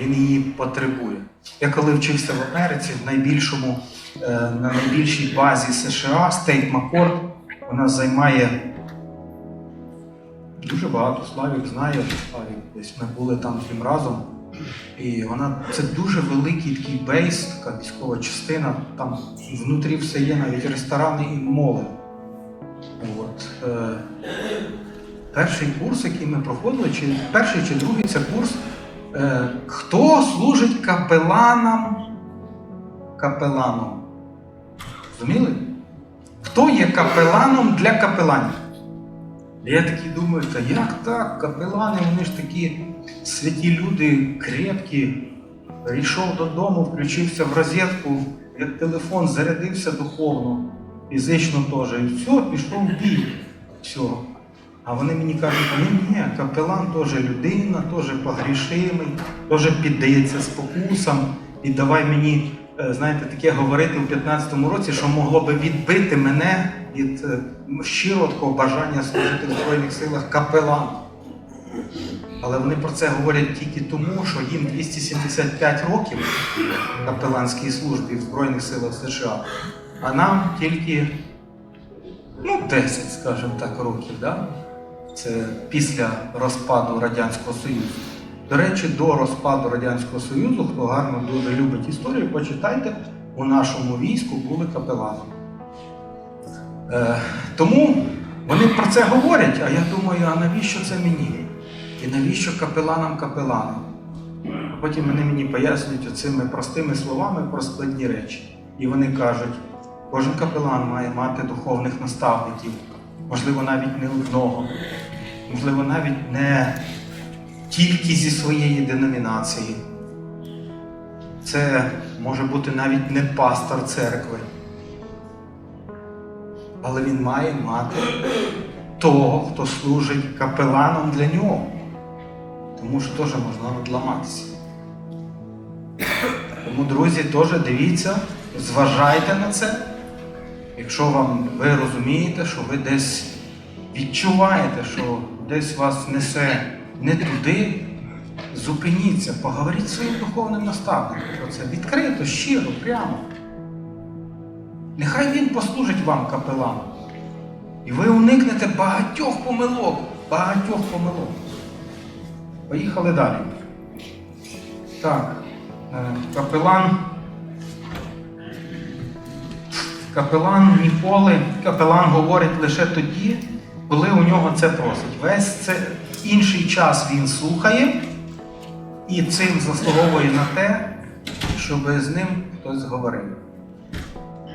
він її потребує. Я коли вчився в Америці, в найбільшому, е, на найбільшій базі США, Стейт Маккорд, вона займає дуже багато. Славік знає, Славік десь ми були там з ним разом. І вона це дуже великий такий бейс, така військова частина. Там внутрі все є, навіть ресторани і моли. От. Е, перший курс, який ми проходили, чи перший чи другий це курс. Е, хто служить капеланом? Капеланом. Розуміли? Хто є капеланом для капеланів? Я такий думаю, та як так? Капелани, вони ж такі святі люди, крепкі. Прийшов додому, включився в розетку, як телефон зарядився духовно, фізично теж. І все, пішов в бій. Все. А вони мені кажуть, ні, ні, капелан теж людина, теж погрішимий, теж піддається спокусам. І давай мені, е, знаєте, таке говорити у 15-му році, що могло би відбити мене від е, щирого бажання служити в Збройних силах капелан. Але вони про це говорять тільки тому, що їм 275 років капеланській службі в Збройних силах США, а нам тільки ну, 10, скажімо так, років. Да? Це після розпаду Радянського Союзу. До речі, до розпаду Радянського Союзу, хто гарно дуже любить історію, почитайте, у нашому війську були капелани. Е, тому вони про це говорять, а я думаю, а навіщо це мені? І навіщо капеланам капелани? Потім вони мені пояснюють оцими простими словами про складні речі. І вони кажуть, кожен капелан має мати духовних наставників, можливо, навіть не одного, можливо, навіть не тільки зі своєї деномінації. Це може бути навіть не пастор церкви. Але він має мати того, хто служить капеланом для нього. Тому що теж можна відламатися. Тому, друзі, теж дивіться, зважайте на це. Якщо вам ви розумієте, що ви десь відчуваєте, що десь вас несе не туди, зупиніться, поговоріть зі своїм духовним наставником про це. Відкрито, щиро, прямо. Нехай він послужить вам капеланом. І ви уникнете багатьох помилок, багатьох помилок. Поїхали далі. Так, е, капелан. Капелан ніколи, капелан говорить лише тоді, коли у нього це просить. Весь це інший час він слухає і цим заслуговує на те, щоб з ним хтось говорив.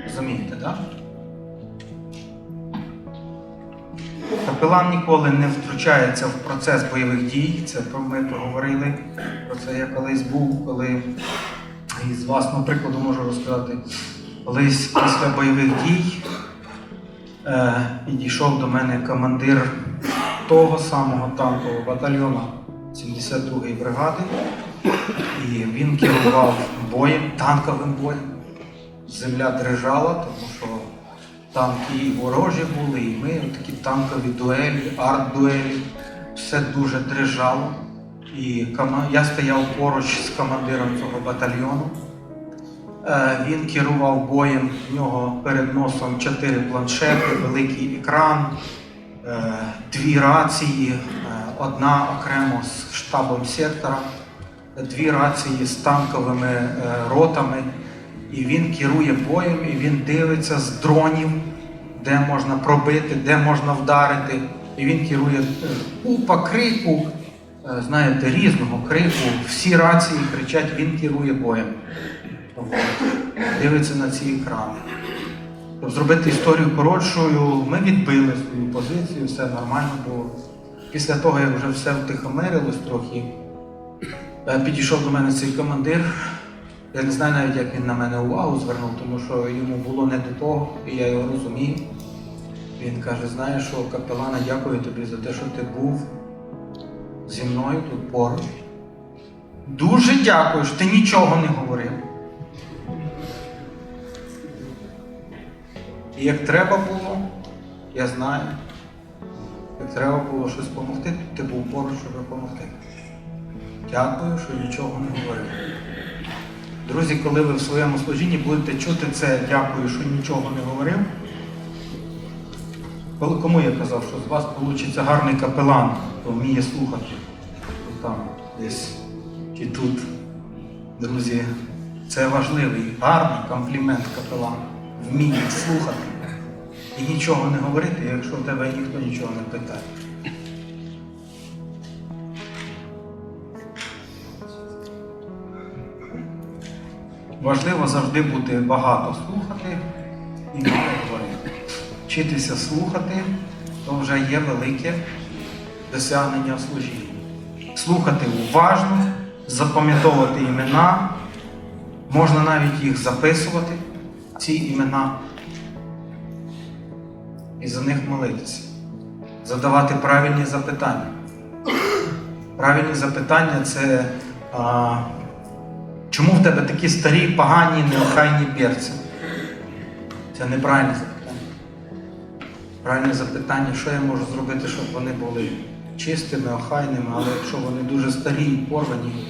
Розумієте, так? Капелан ніколи не втручається в процес бойових дій. Це про- ми проговорили. Про це я колись був, коли з власного прикладу можу розказати. Колись після бойових дій е, підійшов до мене командир того самого танкового батальйону 72-ї бригади. І він керував боєм, танковим боєм. Земля дрижала, тому що танки і ворожі були, і ми такі танкові дуелі, арт-дуелі. Все дуже дрижало. І я стояв поруч з командиром цього батальйону. Е, Він керував боєм, в нього перед носом чотири планшети, великий екран, е, дві рації, е, одна окремо з штабом сектора, дві рації з танковими ротами. І він керує боєм, і він дивиться з дронів, де можна пробити, де можна вдарити. І він керує купа крику, знаєте, різного крику. Всі рації кричать, він керує боєм. Дивиться на ці екрани. Щоб зробити історію коротшою, ми відбили свою позицію, все нормально було. Після того, як вже все втихомирилось трохи, е, підійшов до мене цей командир. Я не знаю навіть, як він на мене увагу звернув, тому що йому було не до того, і я його розумію. Він каже: знаєш що, капелана, дякую тобі за те, що ти був зі мною тут поруч. Дуже дякую, що ти нічого не говорив. І як треба було, я знаю, як треба було щось допомогти, ти був поруч, щоб допомогти. Дякую, що нічого не говорив. Друзі, коли ви в своєму служінні будете чути це, дякую, що нічого не говорив. Кому я казав, що з вас вийде гарний капелан, хто вміє слухати. Там десь чи тут. Друзі, це важливий, гарний комплімент капелану. Вміє слухати і нічого не говорити, якщо в тебе ніхто нічого не питає. Важливо завжди бути багато слухати і мало говорити. Вчитися слухати то вже є велике досягнення в служінні. Слухати уважно, запам'ятовувати імена, можна навіть їх записувати, ці імена, і за них молитися, задавати правильні запитання. Правильні запитання це а, чому в тебе такі старі, погані, неохайні перці? Це неправильне запитання. Правильне запитання, що я можу зробити, щоб вони були чистими, охайними, але якщо вони дуже старі і порвані,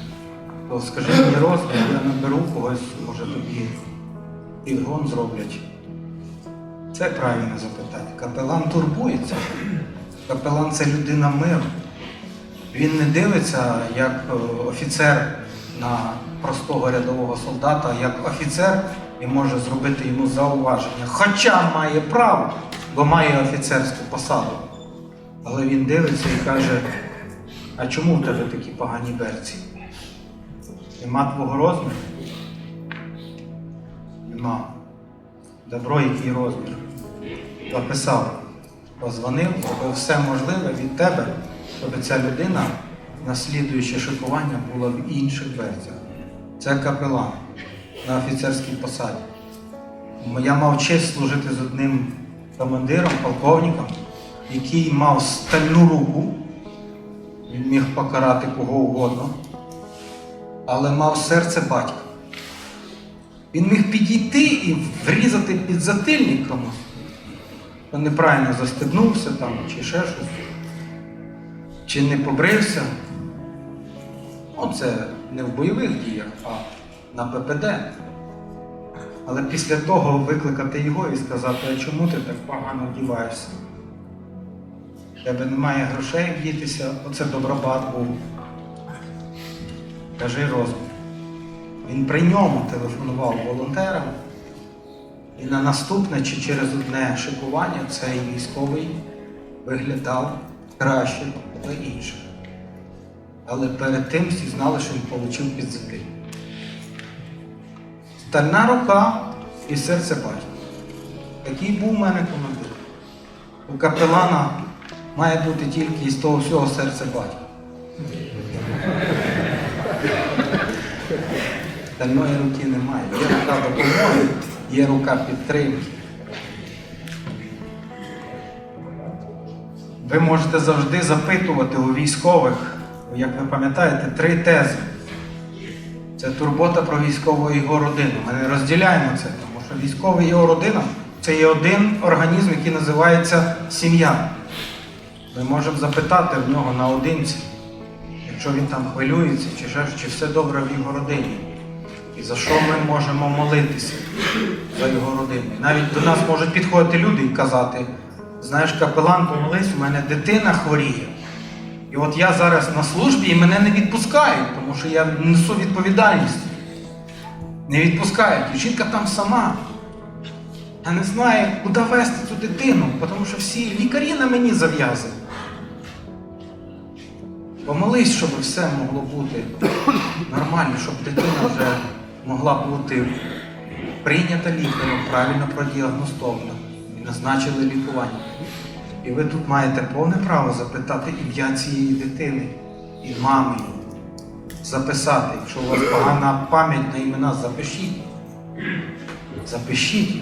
то скажи мені розмір, я наберу когось, може тобі підгон зроблять. Це правильне запитання. Капелан турбується. Капелан це людина миру. Він не дивиться як е, офіцер на простого рядового солдата, як офіцер і може зробити йому зауваження. Хоча має право, бо має офіцерську посаду. Але він дивиться і каже: а чому в тебе такі погані берці? Нема твого розміру? Нема. Добро, який розмір. Написав, позвонив, зробив все можливе від тебе, щоб ця людина, наслідуючи шикування, була в інших берцях. Це капелан на офіцерській посаді. Я мав честь служити з одним командиром, полковником, який мав стальну руку, він міг покарати кого угодно, але мав серце батька. Він міг підійти і врізати під затильник. Хто неправильно застебнувся там, чи ще щось, чи не побрився. Ну, це не в бойових діях, а на ППД. Але після того викликати його і сказати, а чому ти так погано вдіваєшся? Тебе немає грошей вдітися, оце добробат був. Кажи розмір. Він при ньому телефонував волонтерам, і на наступне чи через одне шикування цей військовий виглядав краще за інших. Але перед тим всі знали, що він отримав під землі. Стальна рука і серце батька. Такий був у мене командир. У капелана має бути тільки із того всього серце батька. Стальної руки немає. Є рука допомоги, є рука підтримки. Ви можете завжди запитувати у військових, як ви пам'ятаєте, три тези. Це турбота про військового і його родину. Ми не розділяємо це, тому що військовий і його родина це є один організм, який називається сім'я. Ми можемо запитати в нього наодинці, якщо він там хвилюється, чи, ще, чи все добре в його родині. За що ми можемо молитися за його родину. Навіть до нас можуть підходити люди і казати, знаєш, капелан, помолись, у мене дитина хворіє. І от я зараз на службі і мене не відпускають, тому що я несу відповідальність. Не відпускають. І жінка там сама. Я не знаю, куди вести цю дитину, тому що всі лікарі на мені зав'язані. Помолись, щоб все могло бути нормально, щоб дитина вже могла бути прийнята лікарем, правильно продіагностована назначили лікування. І ви тут маєте повне право запитати ім'я цієї дитини і мами. Записати. Якщо у вас погана пам'ять на імена, запишіть. Запишіть.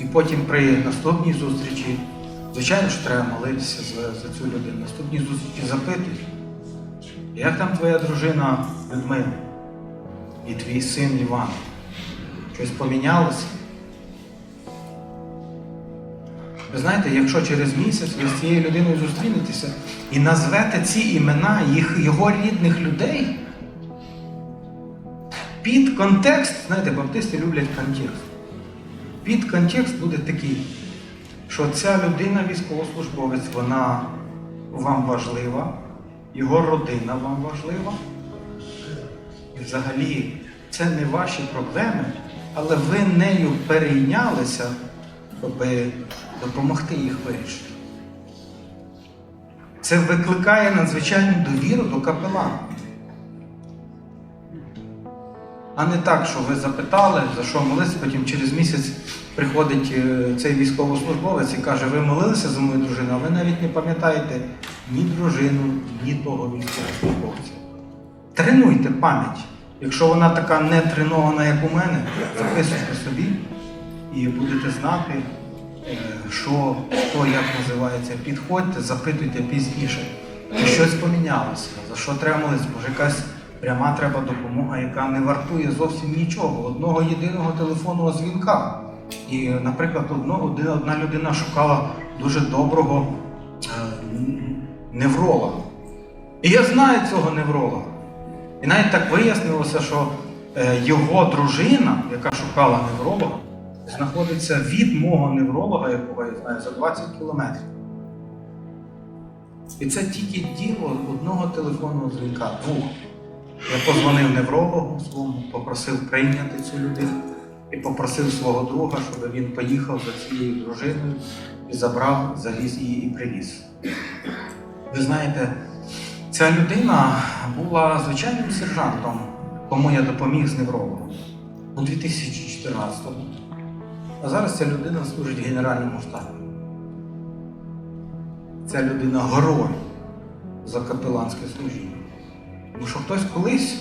І потім при наступній зустрічі, звичайно, що треба молитися за, за цю людину. Наступній зустрічі запитують, як там твоя дружина Людмила і твій син Іван? Щось помінялося? Ви знаєте, якщо через місяць ви з цією людиною зустрінетеся і назвете ці імена їх, його рідних людей, під контекст, знаєте, баптисти люблять контекст. Під контекст буде такий, що ця людина, військовослужбовець, вона вам важлива, його родина вам важлива. Взагалі це не ваші проблеми, але ви нею перейнялися, щоб допомогти їх вирішити. Це викликає надзвичайну довіру до капелана. А не так, що ви запитали, за що молитися, потім через місяць приходить е, цей військовослужбовець і каже, ви молилися за мою дружину, а ви навіть не пам'ятаєте ні дружину, ні того військовослужбовця. Тренуйте пам'ять. Якщо вона така не тренована, як у мене, записуйте собі і будете знати, е, що, хто як називається. Підходьте, запитуйте пізніше. Чи щось помінялося, за що треба молитися, може якась пряма треба допомога, яка не вартує зовсім нічого, одного єдиного телефонного дзвінка. І, наприклад, одна людина шукала дуже доброго е, невролога. І я знаю цього невролога. І навіть так вияснилося, що е, його дружина, яка шукала невролога, знаходиться від мого невролога, якого я знаю, за 20 кілометрів. І це тільки діло одного телефонного дзвінка, двох. Я позвонив неврологу своєму, попросив прийняти цю людину і попросив свого друга, щоб він поїхав за цією дружиною і забрав, завіз її і привіз. Ви знаєте, ця людина була звичайним сержантом, кому я допоміг з неврологом у 2014-му. А зараз ця людина служить Генеральному штабі. Ця людина герой за капеланське служіння. Тому що хтось колись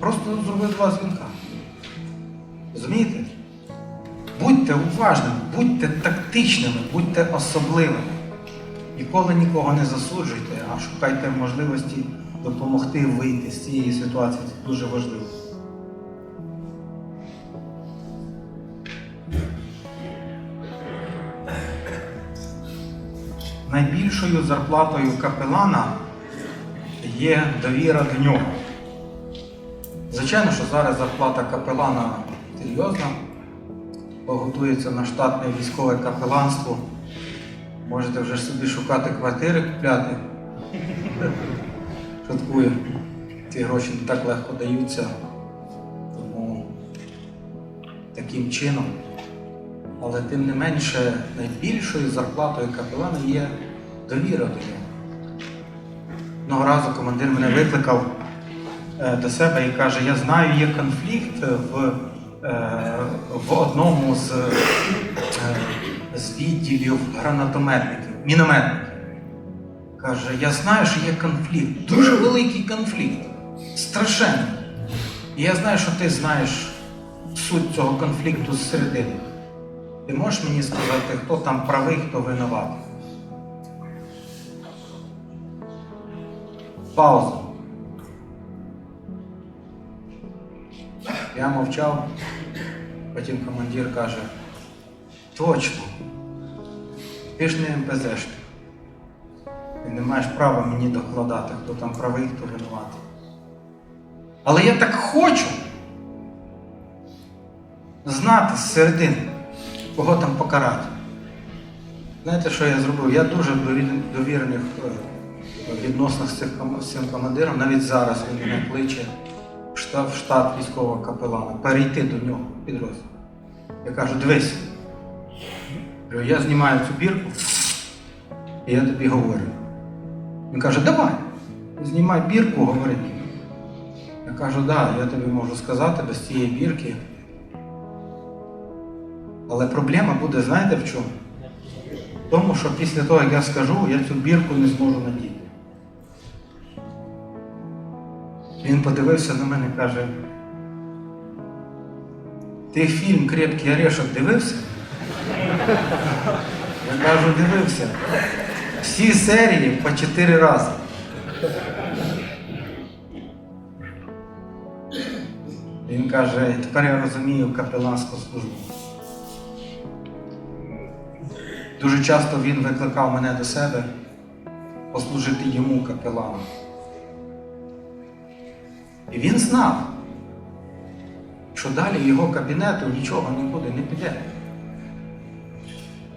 просто зробив два дзвінка. Розумієте? Будьте уважними, будьте тактичними, будьте особливими. Ніколи нікого не засуджуйте, а шукайте можливості допомогти вийти з цієї ситуації. Це дуже важливо. Найбільшою зарплатою капелана є довіра до нього. Звичайно, що зараз зарплата капелана серйозна, готується на штатне військове капеланство. Можете вже собі шукати квартири купляти. Шуткую. Ці гроші не так легко даються. Тому таким чином. Але тим не менше найбільшою зарплатою капелана є довіра до нього. Одного разу командир мене викликав е, до себе і каже, я знаю, є конфлікт в, е, в одному з, відділів гранатометників, мінометників. Каже, я знаю, що є конфлікт, дуже великий конфлікт, страшенний. І я знаю, що ти знаєш суть цього конфлікту зсередини. Ти можеш мені сказати, хто там правий, хто винуватий? Пауза. Я мовчав, потім командир каже, точно, ти ж не МПЗшник. Ти не маєш права мені докладати, хто там правий, хто винуватий. Але я так хочу знати зсередини, кого там покарати. Знаєте, що я зробив? Я дуже довір- довірених е, відносинах з цим ком- з цим командиром, навіть зараз він мене кличе в штат, військового капелана, перейти до нього підрозділ. Я кажу, дивись, я знімаю цю бірку, і я тобі говорю. Він каже, давай, знімай бірку, говори мені. Я кажу, да, я тобі можу сказати без цієї бірки. Але проблема буде, знаєте в чому? В тому, що після того, як я скажу, я цю бірку не зможу надіти. Він подивився на мене і каже, ти фільм Крепкий орешок дивився? Я кажу, дивився. Всі серії по чотири рази. Він каже, тепер я розумію капеланську службу. Дуже часто він викликав мене до себе послужити йому капеланом. І він знав, що далі його кабінету нічого нікуди не піде.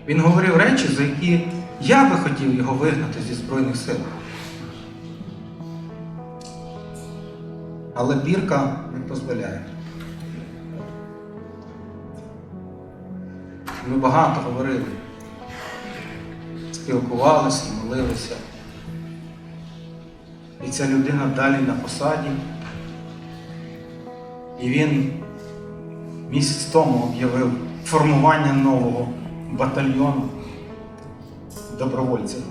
Він говорив речі, за які я би хотів його вигнати зі Збройних сил. Але бірка не дозволяє. Ми багато говорили, спілкувалися, молилися. І ця людина далі на посаді. І він місяць тому об'явив формування нового батальйону добровольців.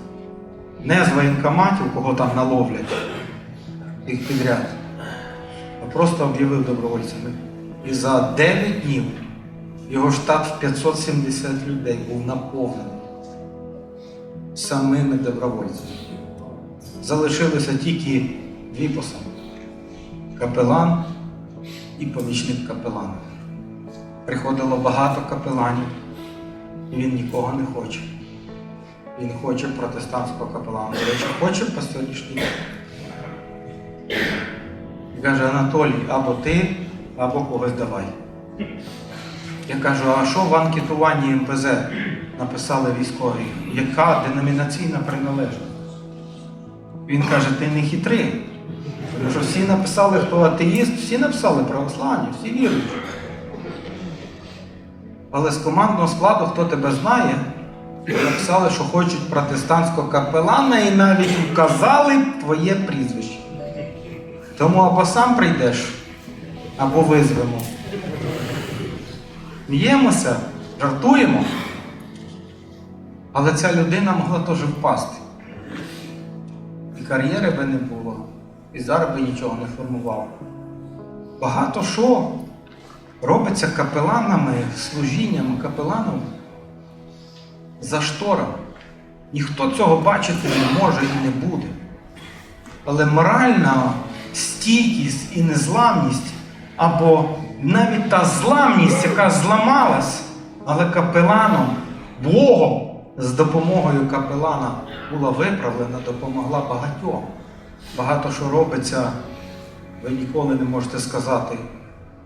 Не з воєнкоматів, кого там наловлять їх підряд, а просто об'явив добровольцями. І за 9 днів його штат в 570 людей був наповнений самими добровольцями. Залишилося тільки дві посади капелан і помічник капелана. Приходило багато капеланів, він нікого не хоче. Він хоче протестантського капелана. До речі, хоче по. І каже, Анатолій, або ти, або когось давай. Я кажу, а що в анкетуванні МПЗ написали військові? Яка деномінаційна приналежність? Він каже, ти не хитрий. Тому що всі написали, хто атеїст, всі написали православні, всі вірують. Але з командного складу, хто тебе знає, написали, що хочуть протестантського капелана і навіть вказали твоє прізвище. Тому або сам прийдеш, або визвемо. М'ємося, жартуємо. Але ця людина могла теж впасти. І кар'єри би не було, і зараз би нічого не формував. Багато що робиться капеланами, служінням капеланом за шторами. Ніхто цього бачити не може і не буде. Але моральна стійкість і незламність, або навіть та зламність, яка зламалась, але капеланом, Богом, з допомогою капелана була виправлена, допомогла багатьом. Багато що робиться, ви ніколи не можете сказати,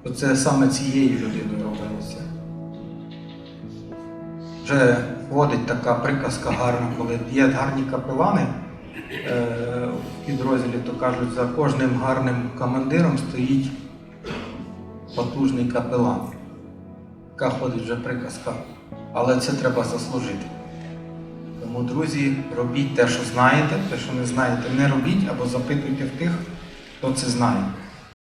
що це саме цією людиною робилося. Вже ходить така приказка гарна, коли є гарні капелани е, в підрозділі, то кажуть, за кожним гарним командиром стоїть потужний капелан. Така ходить вже приказка. Але це треба заслужити. Тому, друзі, робіть те, що знаєте, те, що не знаєте, не робіть або запитуйте в тих, хто це знає.